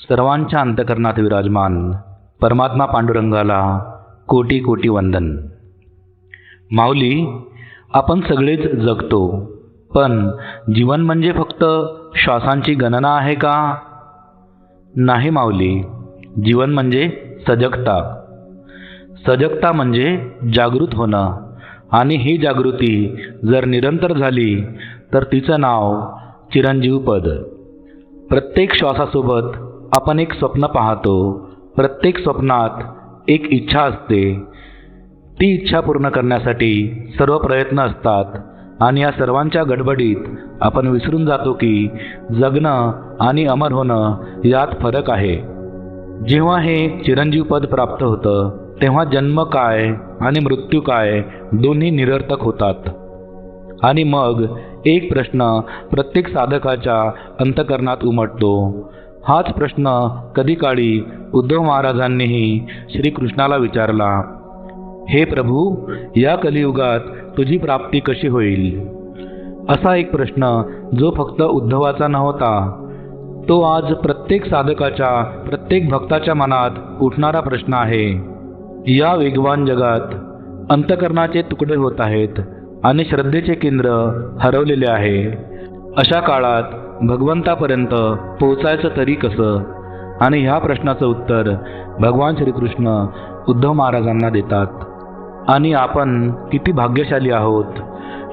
सर्वांच्या अंतकरणात विराजमान परमात्मा पांडुरंगाला कोटी कोटी वंदन. माऊली आपण सगळेच जगतो पण जीवन म्हणजे फक्त श्वासांची गणना आहे का? नाही माऊली जीवन म्हणजे सजगता. सजगता म्हणजे जागृत होणं आणि ही जागृती जर निरंतर झाली तर तिचं नाव चिरंजीव पद. प्रत्येक श्वासासोबत आपण एक स्वप्न पाहतो. प्रत्येक स्वप्नात एक इच्छा असते. ती इच्छा पूर्ण करण्यासाठी सर्व प्रयत्न असतात आणि या सर्वांच्या गडबडीत आपण विसरून जातो की जगणं आणि अमर होणं यात फरक आहे. जेव्हा हे चिरंजीव पद प्राप्त होतं तेव्हा जन्म काय आणि मृत्यू काय दोन्ही निरर्थक होतात. आणि मग एक प्रश्न प्रत्येक साधकाच्या अंतकरणात उमटतो. हाच प्रश्न कधी काळी उद्धव महाराजांनीही श्रीकृष्णाला विचारला हे प्रभू या कलियुगात तुझी प्राप्ती कशी होईल? असा एक प्रश्न जो फक्त उद्धवाचा नव्हता तो आज प्रत्येक साधकाच्या प्रत्येक भक्ताच्या मनात उठणारा प्रश्न आहे. या वेगवान जगात अंतकरणाचे तुकडे होत आहेत आणि श्रद्धेचे केंद्र हरवलेले आहे. अशा काळात भगवंतापर्यंत पोचायचं तरी कसं? आणि ह्या प्रश्नाचं उत्तर भगवान श्रीकृष्ण उद्धव महाराजांना देतात. आणि आपण किती भाग्यशाली आहोत.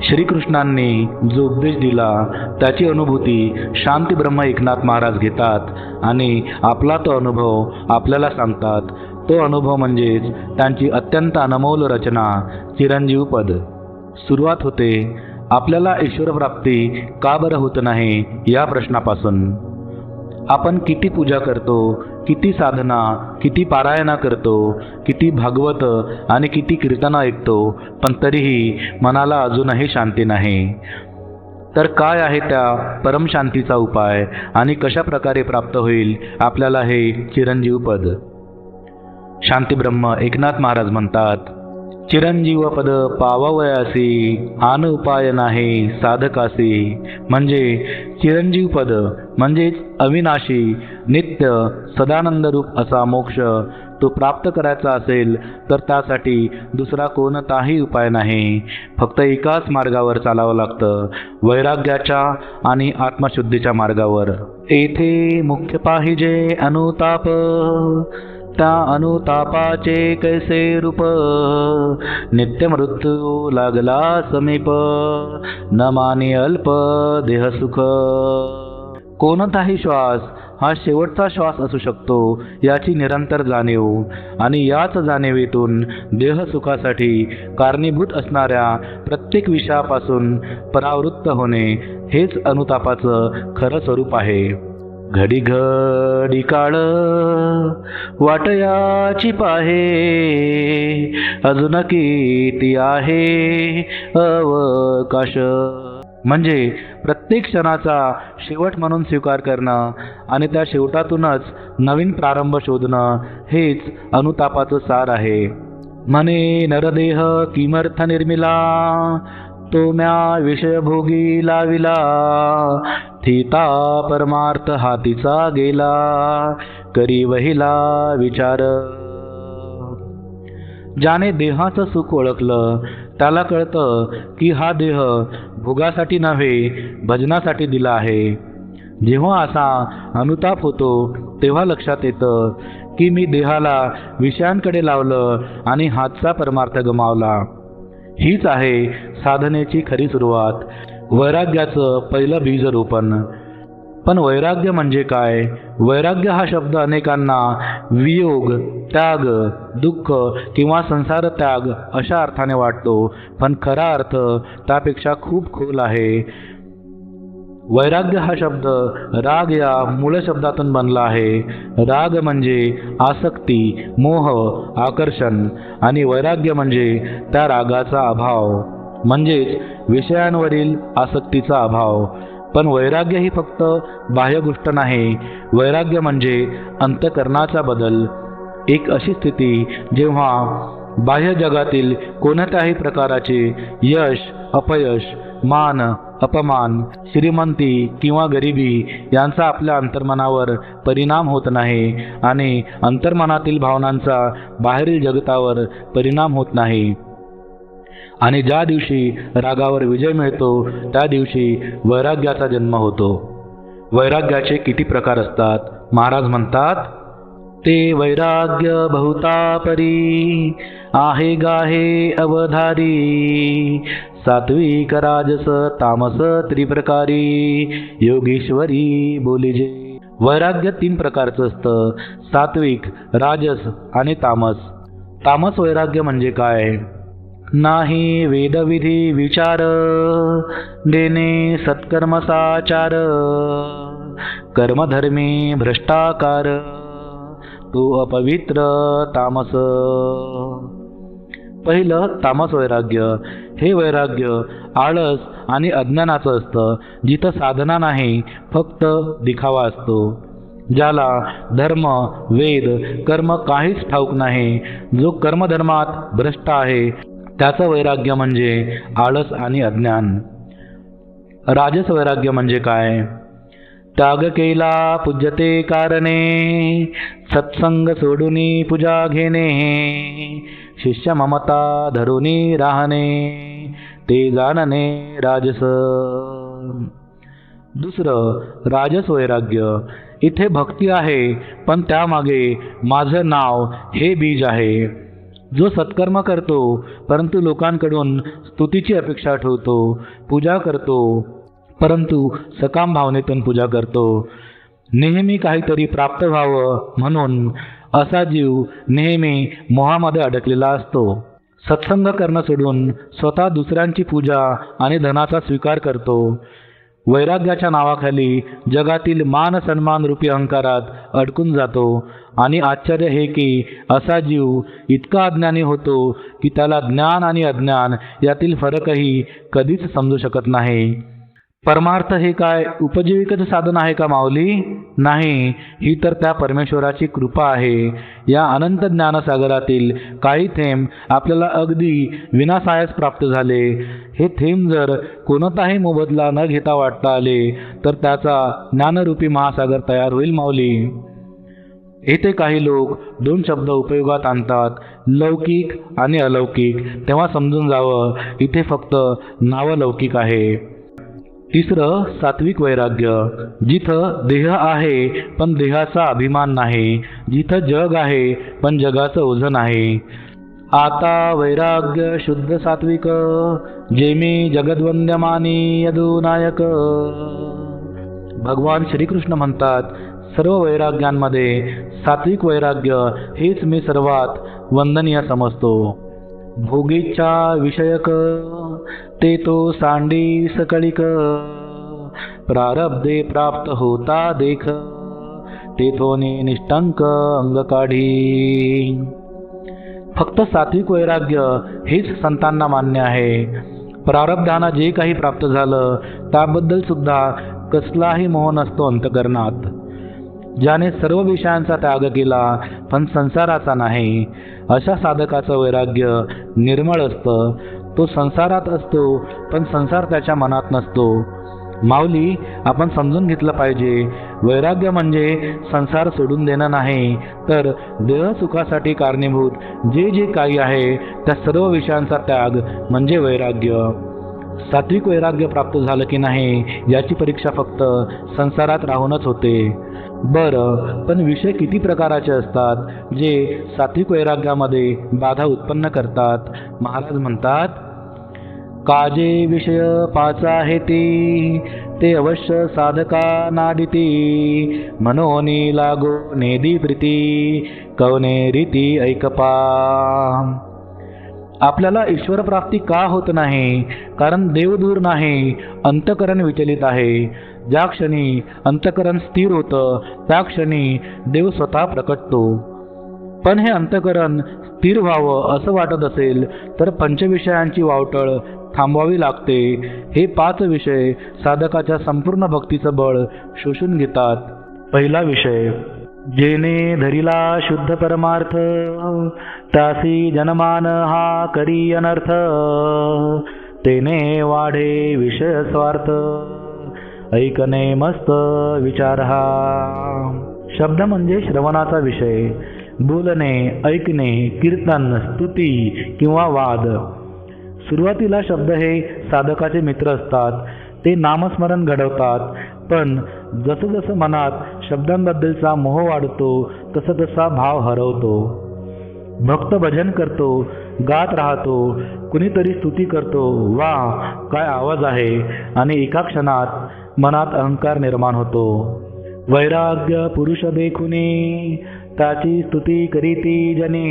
श्रीकृष्णांनी जो उपदेश दिला त्याची अनुभूती शांती ब्रह्म एकनाथ महाराज घेतात आणि आपला तो अनुभव आपल्याला सांगतात. तो अनुभव म्हणजेच त्यांची अत्यंत अनमोल रचना चिरंजीव पद. सुरुवात होते आपल्याला ईश्वरप्राप्ती का बरं होत नाही या प्रश्नापासून? आपण किती पूजा करतो किती साधना किती पारायणा करतो किती भागवत आणि किती कीर्तन ऐकतो पण तरीही मनाला अजूनही शांती नाही. तर काय आहे त्या परमशांतीचा उपाय आणि कशा प्रकारे प्राप्त होईल आपल्याला हे चिरंजीव पद? शांतीब्रह्म एकनाथ महाराज म्हणतात चिरंजीव पद आन उपाय नाही साधकासी. म्हणजे चिरंजीव पद म्हणजेच अविनाशी नित्य सदानंद रूप असा मोक्ष तो प्राप्त करायचा असेल तर त्यासाठी दुसरा कोणताही उपाय नाही. फक्त एकाच मार्गावर चालावं लागतं वैराग्याच्या आणि आत्मशुद्धीच्या मार्गावर. येथे मुख्य पाहिजे अनुताप. त्या अनुतापाचे कैसे रूप। नित्य मृत्यू लागला समीप। न माने अल्प देह सुख। कोणताही श्वास हा शेवटचा श्वास असू शकतो याची निरंतर जाणीव. आणि याच जाणीवेतून देहसुखासाठी कारणीभूत असणाऱ्या प्रत्येक विषयापासून परावृत्त होणे हेच अनुतापाचं खरं स्वरूप आहे. घडी घडी काळ वाटयाची पाहे. अजून किती आहे अवकाश? म्हणजे प्रत्येक क्षणाचा शेवट म्हणून स्वीकार करणं आणि त्या शेवटातूनच नवीन प्रारंभ शोधणं हेच अनुतापाचं सार आहे. म्हणे नरदेह किमर्थ निर्मिला तो म्या विषयभोगी लाविला. स्थिता परमार्थ हातीचा गेला करी वहिला विचार. ज्याने देहाचं सुख ओळखलं त्याला कळतं की हा देह भोगासाठी नव्हे भजनासाठी दिला आहे. जेव्हा असा अनुताप होतो तेव्हा लक्षात येतं की मी देहाला विषयांकडे लावलं आणि हातचा परमार्थ गमावला. हीच आहे साधनेची खरी सुरुवात. वैराग्याचं पहिलं बीज रोपण पण वैराग्य म्हणजे काय? वैराग्य हा शब्द अनेकांना वियोग त्याग दुःख किंवा संसार त्याग अशा अर्थाने वाटतो. पण खरा अर्थ त्यापेक्षा खूप खोल आहे. वैराग्य हा शब्द राग या मूळ शब्दातून बनला आहे. राग म्हणजे आसक्ती मोह आकर्षण आणि वैराग्य म्हणजे त्या रागाचा अभाव. म्हणजेच विषयांवरील आसक्तीचा अभाव. पण वैराग्य ही फक्त बाह्य गोष्ट नाही वैराग्य म्हणजे अंतकरणाचा बदल. एक अशी स्थिती जेव्हा बाह्य जगातील कोणत्याही प्रकाराचे यश अपयश मान अपमान श्रीमंती किंवा गरिबी यांचा आपल्या अंतर्मनावर परिणाम होत नाही आणि अंतर्मनातील भावनांचा बाहेरील जगतावर परिणाम होत नाही. आणि ज्या दिवशी रागावर विजय मिळतो त्या दिवशी वैराग्याचा जन्म होतो. वैराग्याचे किती प्रकार असतात? महाराज म्हणतात ते वैराग्य बहुता परी आहे गाहे अवधारी सात्विक राजस तामस त्रिप्रकारी योगेश्वरी बोलिजे वैराग्य तीन प्रकारचं असतं सात्विक राजस आणि तामस. तामस वैराग्य म्हणजे काय? नाही वेदविधी विचार देणे सत्कर्मसाचार कर्मधर्मी भ्रष्टाकार तो अपवित्र तामस. पहिलं तामस वैराग्य. हे वैराग्य आळस आणि अज्ञानाचं असतं जिथं साधना नाही फक्त दिखावा असतो. ज्याला धर्म वेद कर्म काहीच ठाऊक नाही जो कर्मधर्मात भ्रष्ट आहे त्याचं वैराग्य म्हणजे आळस आणि अज्ञान. राजस वैराग्य म्हणजे काय? त्याग केला पूज्यते कारणे सत्संग सोडूनी पूजा घेणे शिष्य ममता धरुनी राहणे ते जाणणे राजस. दुसरं राजस वैराग्य. इथे भक्ती आहे पण त्यामागे माझं नाव हे बीज आहे. जो सत्कर्म करतो परंतु लोकांकडून स्तुतीची अपेक्षा ठेवतो पूजा करतो परंतु सकाम भावनेतून पूजा करतो. नेहमी काहीतरी प्राप्त व्हावं म्हणून असा जीव नेहमी मोहामध्ये अडकलेला असतो. सत्संग करणं सोडून स्वतः दुसऱ्यांची पूजा आणि धनाचा स्वीकार करतो. वैराग्याच्या नावाखाली जगातील मान सन्मान रूपी अहंकारात अडकून जातो. आणि आश्चर्य हे की असा जीव इतका अज्ञानी होतो की त्याला ज्ञान आणि अज्ञान यातील फरकही कधीच समजू शकत नाही. परमार्थ हे काय उपजीविकेचं साधन आहे का माऊली? नाही. ही तर त्या परमेश्वराची कृपा आहे. या अनंत ज्ञानसागरातील काही थेंब आपल्याला अगदी विनासायास प्राप्त झाले. हे थेंब जर कोणताही मोबदला न घेता वाटता आले तर त्याचा ज्ञानरूपी महासागर तयार होईल माऊली. येथे काही लोक दोन शब्द उपयोगात आणतात लौकिक आणि अलौकिक. तेव्हा समजून जावं इथे फक्त नावलौकिक आहे. तिसरं सात्विक वैराग्य. जिथं देह आहे पण देहाचा अभिमान नाही. जिथं जग आहे पण जगाचं ओझं आहे आता वैराग्य शुद्ध सात्विक. जेमी जगद्वंद्यमानी यदुनायक. भगवान श्रीकृष्ण म्हणतात सर्व वैराग्यांमध्ये सात्विक वैराग्य हेच मी सर्वात वंदनीय समजतो. भोगीच्या विषयक ते तो सांडी सकळिक प्रारब्धे प्राप्त होता देख. तेथोने निष्टंक अंग काढी. फक्त सात्विक वैराग्य हेच संतांना मान्य आहे. प्रारब्धानं जे काही प्राप्त झालं त्याबद्दल सुद्धा कसलाही मोह नसतो अंतकरणात. ज्याने सर्व विषयांचा त्याग केला पण संसाराचा नाही. अशा साधकाचं वैराग्य निर्मळ असतं. तो संसारात असतो पण संसार त्याच्या मनात नसतो. माऊली आपण समजून घेतलं पाहिजे वैराग्य म्हणजे संसार सोडून देणं नाही तर देह सुखासाठी कारणीभूत जे जे काही आहे त्या सर्व विषयांचा त्याग म्हणजे वैराग्य. सात्विक वैराग्य प्राप्त झालं की नाही याची परीक्षा फक्त संसारात राहूनच होते. बरं पण विषय किती प्रकाराचे असतात जे सात्विक वैराग्यामध्ये बाधा उत्पन्न करतात? महाराज म्हणतात काजे विषय पाच आहे ती ते अवश्य साधका नाडिती मनोनी लागो नेदी प्रीती कवने रीती ऐकपा. आपल्याला ईश्वर प्राप्ती का होत नाही? कारण देव दूर नाही अंतकरण विचलित आहे. ज्या क्षणी अंतकरण स्थिर होतं त्या क्षणी देव स्वतः प्रकटतो. पण हे अंतकरण स्थिर व्हावं असं वाटत असेल तर पंचविषयांची वावटळ थांबवावी लागते. हे पाच विषय साधकाच्या संपूर्ण भक्तीचं बळ शोषून घेतात. पहिला विषय जेने धरिला शुद्ध परमार्थ तासी जनमान हा करी अनर्थ तेने वाढे विषय स्वार्थ. ऐकणे मस्त विचार हा. शब्द म्हणजे श्रवणाचा विषय. बोलणे ऐकणे कीर्तन स्तुती किंवा वाद. सुरुवातीला शब्द हे साधकाचे मित्र असतात. ते नामस्मरण घडवतात. पण जसं जसं मनात शब्दांबद्दलचा मोह वाढतो तसा तसा भाव हरवतो. भक्त भजन करतो गात राहतो कुणीतरी स्तुती करतो. वा काय आवाज आहे. आणि एका क्षणात मनात अहंकार निर्माण होतो. वैराग्य पुरुष देखुने त्याची स्तुती करीती जने.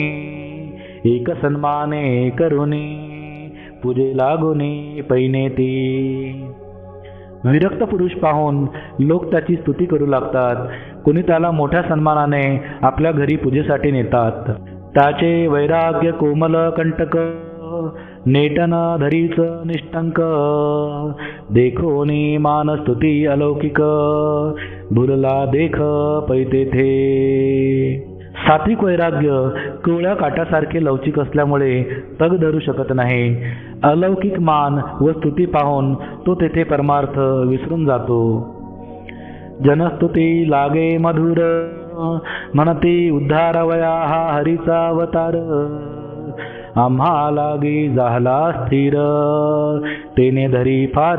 एक सन्माने करुणे पूजे लागुने पैने ती. विरक्त पुरुष पाहून लोक त्याची स्तुती करू लागतात. कुणी त्याला मोठ्या सन्मानाने आपल्या घरी पूजेसाठी नेतात. त्याचे वैराग्य कोमल कंटक नेटन धरीच निष्टंक देखोनी मान स्तुती अलौकिक. भुरला देख पैते थे. सात्विक वैराग्य कोवळ्या काट्यासारखे लवचिक असल्यामुळे तग धरू शकत नाही. अलौकिक मान व स्तुती पाहून तो तेथे परमार्थ विसरून जातो. जनस्तुती लागे मधुर. म्हणती उद्धारवया हा हरीचा अवतार. आम्हा लागी झाला स्थिर. तेने धरी फार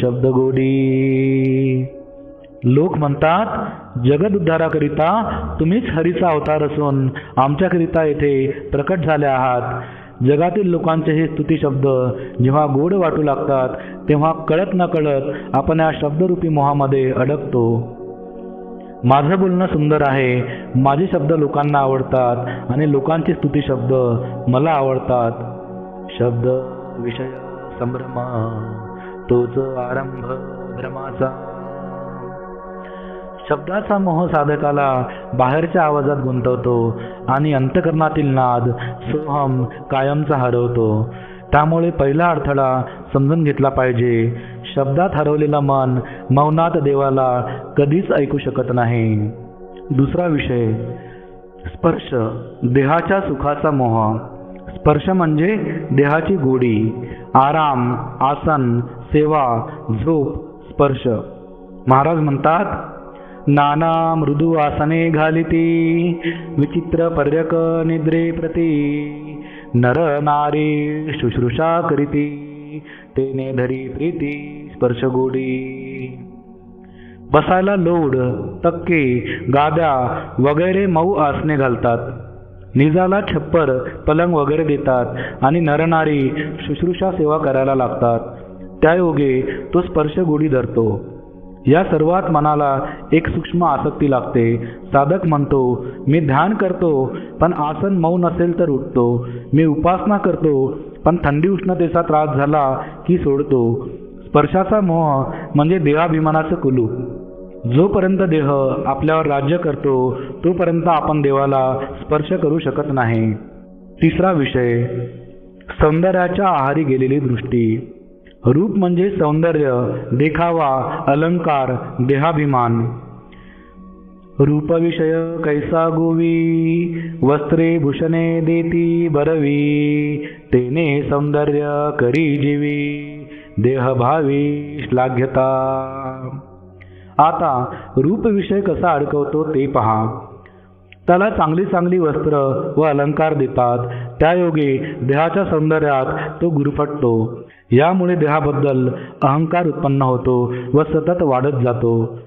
शब्द गोडी लोक म्हणतात जगद उद्धाराकरिता तुम्हीच हरीचा अवतार असून आमच्याकरिता येथे प्रकट झाले आहात. जगातील लोकांचे हे स्तुती शब्द जेव्हा गोड वाटू लागतात तेव्हा कळत न कळत आपण या शब्दरूपी मोहामध्ये अडकतो. माझं बोलणं सुंदर आहे. माझे शब्द लोकांना आवडतात आणि लोकांचे स्तुती शब्द मला आवडतात. शब्द विषय संभ्रम तोच आरंभ भ्रमाचा. शब्दाचा मोह साधकाला बाहेरच्या आवाजात गुंतवतो आणि अंतकरणातील नाद सोहम कायमचा हरवतो. त्यामुळे पहिला अडथळा समजून घेतला पाहिजे. शब्दात हरवलेलं मन मौनात देवाला कधीच ऐकू शकत नाही. दुसरा विषय स्पर्श देहाच्या सुखाचा मोह. स्पर्श म्हणजे देहाची गोडी आराम आसन सेवा झोप स्पर्श. महाराज म्हणतात नाना मृदू आसने घालिती विचित्र पर्यक निद्रे प्रती नर नारी शुश्रूषा करीती तेने धरी प्रीती. स्पर्श गोडी. बसायला लोड तक्के गाद्या वगैरे मऊ आसने घालतात. निजाला छप्पर पलंग वगैरे देतात आणि नरनारी शुश्रूषा सेवा करायला लागतात. त्यायोगे तो स्पर्श गोडी धरतो. या सर्वात मनाला एक सूक्ष्म आसक्ती लागते. साधक म्हणतो मी ध्यान करतो पण आसन मऊ नसेल तर उठतो. मी उपासना करतो पण थंडी उष्णतेचा त्रास झाला की सोडतो. स्पर्शाचा मोह म्हणजे देहाभिमानाचं कुलू. जोपर्यंत देह आपल्यावर राज्य करतो तोपर्यंत आपण देवाला स्पर्श करू शकत नाही. तिसरा विषय सौंदर्याच्या आहारी गेलेली दृष्टी. रूप म्हणजे सौंदर्य देखावा अलंकार देहाभिमान. रूपविषय कैसा गोवी वस्त्रे भूषणे देती बरवी तेने सौंदर्य करी जीवी. देहभावी श्लाघ्यता आता रूपविषय कसा अडकवतो ते पहा. त्याला चांगली चांगली वस्त्र व अलंकार देतात. त्यायोगे देहाच्या सौंदर्यात तो गुरफटतो. यामुळे देहाबद्दल अहंकार उत्पन्न होतो व सतत वाढत जातो.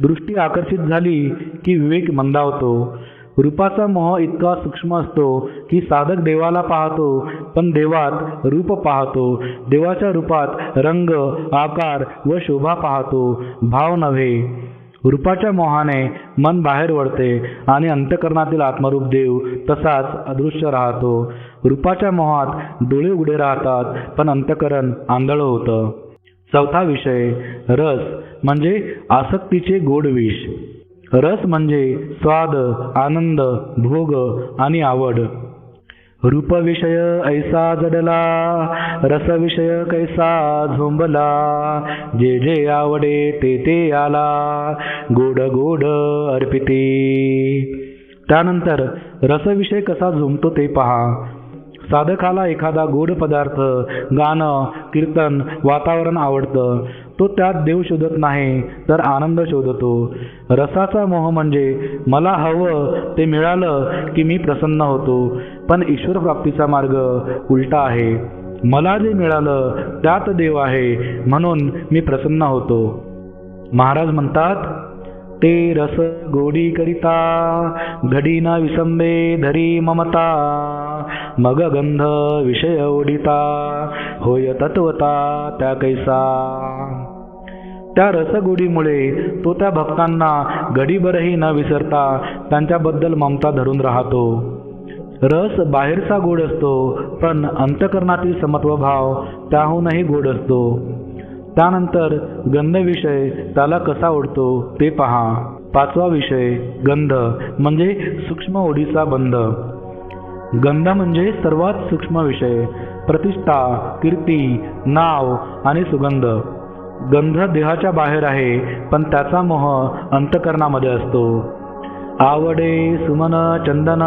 दृष्टी आकर्षित झाली की विवेक मंदावतो. रूपाचा मोह इतका सूक्ष्म असतो की साधक देवाला पाहतो पण देवात रूप पाहतो. देवाच्या रूपात रंग आकार व शोभा पाहतो. भाव नव्हे. रूपाच्या मोहाने मन बाहेर वळते आणि अंतकरणातील आत्मरूप देव तसाच अदृश्य राहतो. रूपाच्या मोहात डोळे उघडे राहतात पण अंतकरण आंधळ होतं. चौथा विषय रस म्हणजे आसक्तीचे गोड विष रस म्हणजे स्वाद आनंद भोग आणि आवड. रूपविषय ऐसा जडला रसविषय कैसा झोंबला जे जे आवडे ते ते आला गोड गोड अर्पिते. त्यानंतर रसविषय कसा झोंबतो ते पहा. साधकाला एखादा गोड पदार्थ गाणं कीर्तन वातावरण आवडतं. तो त्यात देव शोधत नाही तर आनंद शोधतो. रसाचा मोह म्हणजे मला हवं ते मिळालं की मी प्रसन्न होतो. पण ईश्वर प्राप्तीचा मार्ग उलटा आहे. मला जे मिळालं त्यात देव आहे म्हणून मी प्रसन्न होतो. महाराज म्हणतात ते रस गोडी करिता घडी न विसंबे धरी ममता मग गंध विषय ओढिता होय तत्वता त्या कैसा. त्या रसगोडीमुळे तो त्या भक्तांना घडीभरही न विसरता त्यांच्याबद्दल ममता धरून राहतो. रस बाहेरचा गोड असतो पण अंतकरणातील समत्व भाव त्याहूनही गोड असतो. त्यानंतर गंध विषय त्याला कसा ओढतो ते पहा. पाचवा विषय गंध म्हणजे सूक्ष्म ओढीचा बंध. गंध म्हणजे सर्वात सूक्ष्म विषय प्रतिष्ठा कीर्ती नाव आणि सुगंध. गंध देहाच्या बाहेर आहे पण त्याचा मोह अंतकरणामध्ये असतो. आवडे सुमन चंदन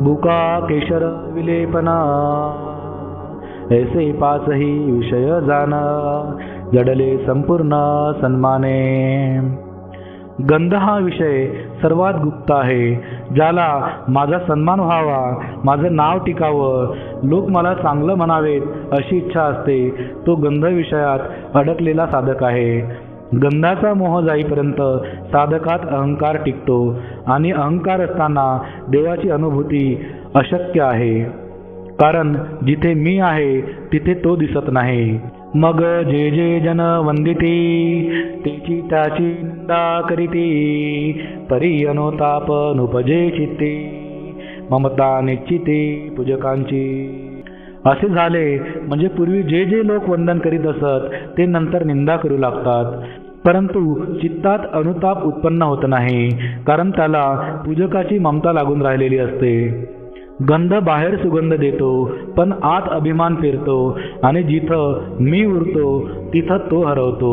बुका केशर विलेपन ऐसे पाचही विषय जाण जडले संपूर्ण सन्माने. गंध हा विषय सर्वात गुप्त आहे ज्याला माझा सन्मान व्हावा माझं नाव टिकावं लोक मला चांगलं म्हणावेत अशी इच्छा असते तो गंध विषयात अडकलेला साधक आहे. गंधाचा मोह जाईपर्यंत साधकात अहंकार टिकतो आणि अहंकार असताना देवाची अनुभूती अशक्य आहे. कारण जिथे मी आहे तिथे तो दिसत नाही. मग जे जे जन वंदिती तेची त्याची निंदा करीती परी अनुताप नुपजे चित्ती ममता निश्चिती पूजकांची. असे झाले म्हणजे पूर्वी जे जे लोक वंदन करीत असत ते नंतर निंदा करू लागतात. परंतु चित्तात अनुताप उत्पन्न होत नाही कारण त्याला पूजकाची ममता लागून राहिलेली असते. गंध बाहेर सुगंध देतो पण आत अभिमान फिरतो आणि जिथं मी उरतो तिथं तो हरवतो.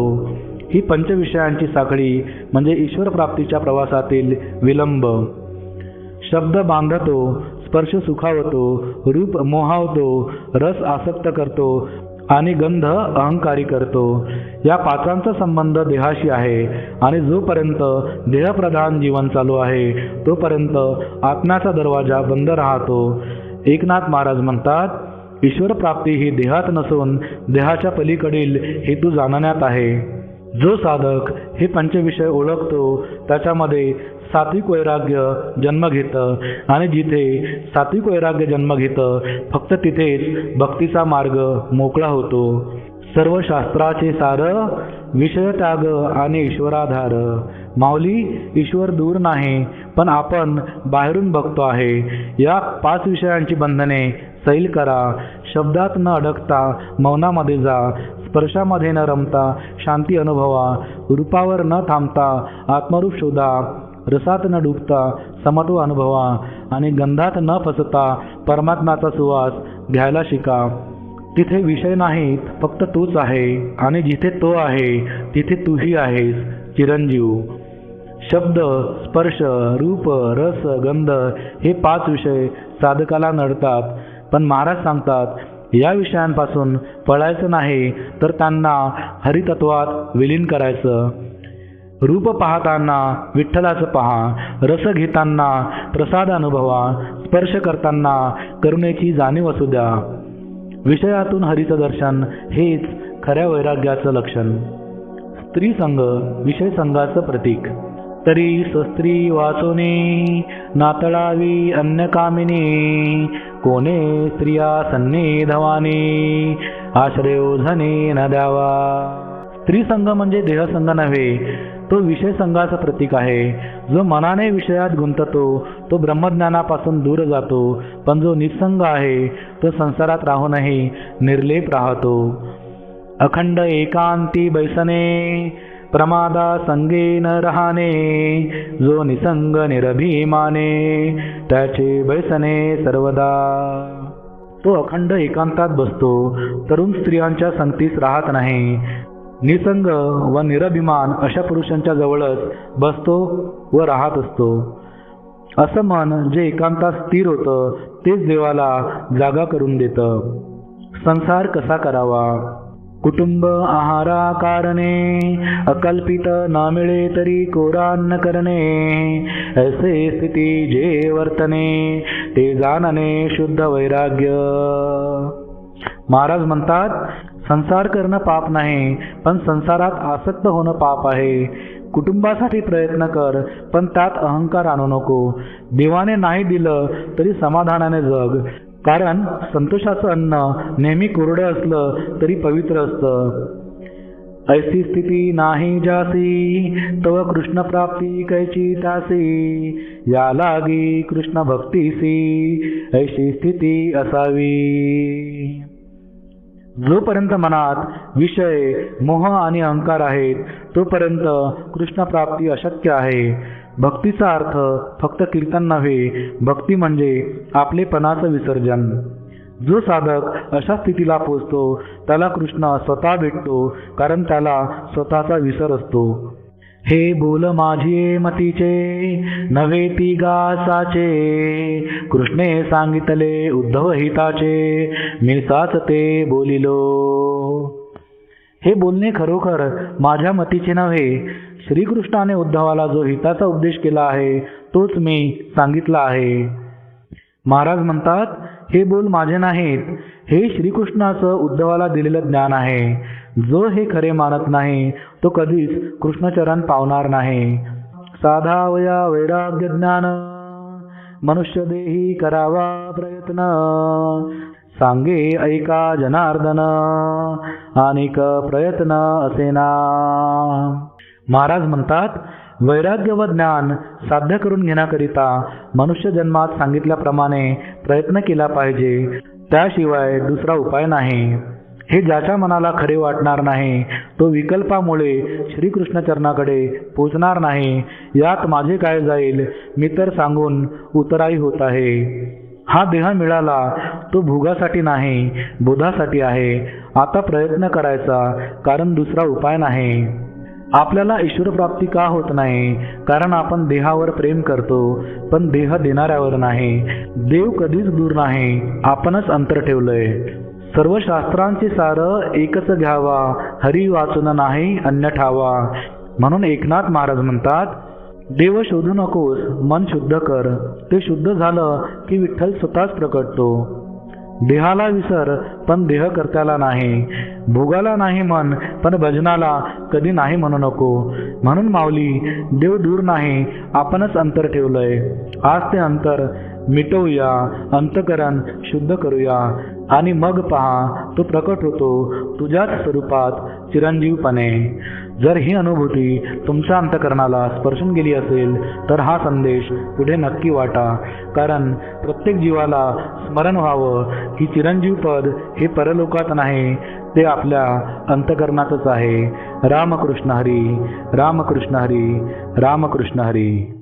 ही पंचविषयांची साखळी म्हणजे ईश्वर प्राप्तीच्या प्रवासातील विलंब. शब्द बांधतो स्पर्श सुखावतो रूप मोहावतो रस आसक्त करतो आणि गंध अहंकारी करतो. या पाचांचा संबंध देहाशी आहे आणि जोपर्यंत देहप्रधान जीवन चालू आहे तोपर्यंत आत्म्याचा दरवाजा बंद राहतो. एकनाथ महाराज म्हणतात ईश्वर प्राप्ती ही देहात नसून देहाच्या पलीकडील हेतू जाणण्यात आहे. जो साधक हे पंचविषय ओळखतो त्याच्यामध्ये सात्विक वैराग्य जन्म घेतं आणि जिथे सात्विक वैराग्य जन्म घेतं फक्त तिथेच भक्तीचा मार्ग मोकळा होतो. सर्व शास्त्राचे सार विषय त्याग आणि ईश्वराधार. माऊली ईश्वर दूर नाही पण आपण बाहेरून बघतो आहे. या पाच विषयांची बंधने सैल करा. शब्दात न अडकता मौनामध्ये जा. स्पर्शामध्ये न रमता शांती अनुभवा. रूपावर न थांबता आत्मरूप शोधा. रसात न डुबता समत्व अनुभवा आणि गंधात न फसता परमात्म्याचा सुवास घ्यायला शिका. तिथे विषय नाहीत फक्त तूच आहे आणि जिथे तो आहे तिथे तूही आहेस चिरंजीव. शब्द स्पर्श रूप रस गंध हे पाच विषय साधकाला नडतात. पण महाराज सांगतात या विषयांपासून पळायचं नाही तर त्यांना हरितत्वात विलीन करायचं. रूप पाहताना विठ्ठलाचं पहा रस घेताना प्रसाद अनुभवा स्पर्श करताना करुणेची जाणीव असू द्या. विषयातून हरीचं दर्शन हेच खऱ्या वैराग्याचं लक्षण. स्त्री संघ विषय संघाचं प्रतीक. तरी स्वस्त्री वाचोने नातळावी अन्यकामिनी कोणे स्त्रिया सन्निधवाने आश्रयोधने न द्यावा. स्त्री संघ म्हणजे देहसंघ नव्हे तो विषय संघाचं प्रतीक आहे. जो मनाने विषयात गुंततो तो ब्रह्मज्ञानापासून दूर जातो. पण जो निसंग आहे तो संसारात राहूनही निर्लेप राहतो. अखंड एकांती बैसने प्रमादा संगे न रहाने जो निसंग निरभिमाने त्याचे बैसने सर्वदा. तो अखंड एकांतात बसतो तरुण स्त्रियांच्या संगतीस राहत नाही. निसंग व निरभिमान अशा पुरुषांच्या जवळच बसतो व राहत असतो. असं मन जे एकांतात स्थिर होतं तेच देवाला जागा करून देतं. संसार कसा करावा? कुटुंब आहारा कारणे अकल्पित न मिळे तरी कोरान्न करणे. ऐसे स्थिती जे वर्तने ते जाणणे शुद्ध वैराग्य. महाराज म्हणतात संसार करणं पाप नाही पण संसारात आसक्त होणं पाप आहे. कुटुंबासाठी प्रयत्न कर पण त्यात अहंकार आणू नको. देवाने नाही दिलं तरी समाधानाने जग. कारण संतोषाचं अन्न नेहमी कोरडं असलं तरी पवित्र असतं. ऐसी स्थिती नाही जासी तव कृष्ण प्राप्ती कैची तासी. या लागी कृष्ण भक्तीसी ऐशी स्थिती असावी. जोपर्यंत मनात विषय मोह आणि अहंकार आहेत तोपर्यंत कृष्ण प्राप्ती अशक्य आहे. भक्तीचा अर्थ फक्त कीर्तन नव्हे भक्ती म्हणजे आपलेपणाचं विसर्जन. जो साधक अशा स्थितीला पोचतो त्याला कृष्ण स्वतः भेटतो कारण त्याला स्वतःचा विसर असतो. हे बोल माझे मतीचे नव्हे ती गासाचे. कृष्णे सांगितले उद्धव हिताचे मी साचते बोलिलो. हे बोलणे खरोखर माझ्या मतीचे नव्हे. श्रीकृष्णाने उद्धवाला जो हिताचा उपदेश केला आहे तोच मी सांगितला आहे. महाराज म्हणतात हे बोल माझे नाहीत. हे श्रीकृष्णाचं उद्धवाला दिलेलं ज्ञान आहे. जो हे खरे मानत नाही तो कधीच कृष्णचरण पावणार नाही. साधावया वैराग्य ज्ञान मनुष्य देही करावा प्रयत्न. सांगे ऐका जनार्दन अनेक प्रयत्न असेना. महाराज म्हणतात वैराग्य व ज्ञान साध्य करून घेण्याकरिता मनुष्य जन्मात सांगितल्याप्रमाणे प्रयत्न केला पाहिजे. त्याशिवाय दुसरा उपाय नाही. हे ज्याच्या मनाला खरे वाटणार नाही तो विकल्पामुळे श्रीकृष्ण चरणाकडे पोचणार नाही. यात माझे काय जाईल मी तर सांगून उतराई होत आहे. हा देह मिळाला तो भोगासाठी नाही बोधासाठी आहे. आता प्रयत्न करायचा कारण दुसरा उपाय नाही. आपल्याला ईश्वर प्राप्ती का होत नाही? कारण आपण देहावर प्रेम करतो पण देह देणाऱ्यावर नाही. देव कधीच दूर नाही आपणच अंतर ठेवलंय. सर्व शास्त्रांचे सार एकच घ्यावा हरी वाचून नाही अन्य ठावा. म्हणून एकनाथ महाराज म्हणतात देव शोधू नकोस मन शुद्ध कर. ते शुद्ध झालं की विठ्ठल स्वतःच प्रकटतो. देहाला विसर पण देह कर्त्याला नाही. भोगाला नाही मन पण भजनाला कधी नाही म्हणू नको. म्हणून माऊली देव दूर नाही आपणच अंतर ठेवलंय. आज ते अंतर मिटवूया अंतकरण शुद्ध करूया. आणि मग पहा तो प्रकट होतो तुझ्याच स्वरूपात चिरंजीवपणे. जर ही अनुभूती तुमच्या अंतकरणाला स्पर्शून गेली असेल तर हा संदेश पुढे नक्की वाटा. कारण प्रत्येक जीवाला स्मरण व्हावं की चिरंजीवपद हे परलोकात नाही ते आपल्या अंतकरणातच आहे. रामकृष्ण हरी रामकृष्ण हरी रामकृष्ण हरी.